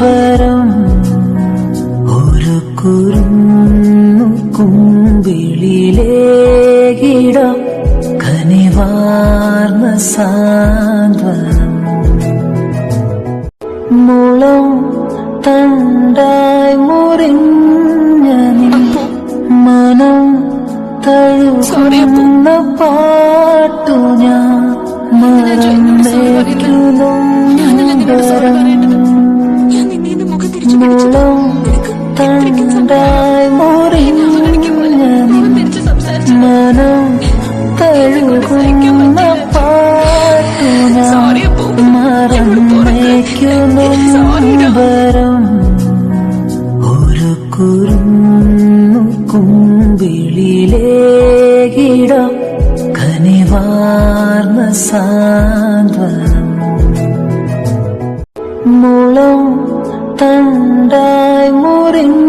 വരം ഒരു കുരുന്നു കുമ്പിളിലേകിട കനിവാർന്ന സാന്ത്വനം. മുളം തണ്ടായി മുറിഞ്ഞ മനം തഴുകുന്ന പാട്ടു ഞാൻ മറന്നേക്കുന്നു ഞാൻ നിന്നെ മുഖം തിരിച്ചു മുളം തണ്ടായി മുറിഞ്ഞ നിൻ തിരിച്ച് സംസാരിച്ചു മനം തഴുകുന്ന പാട്ടു ഞാൻ സോറി ഒരു കുരുന്നു കുമ്പിളിലേകിട കനിവാർന്ന സാന്ത്വനം. മുളം തണ്ടായി മുറിഞ്ഞ നിൻ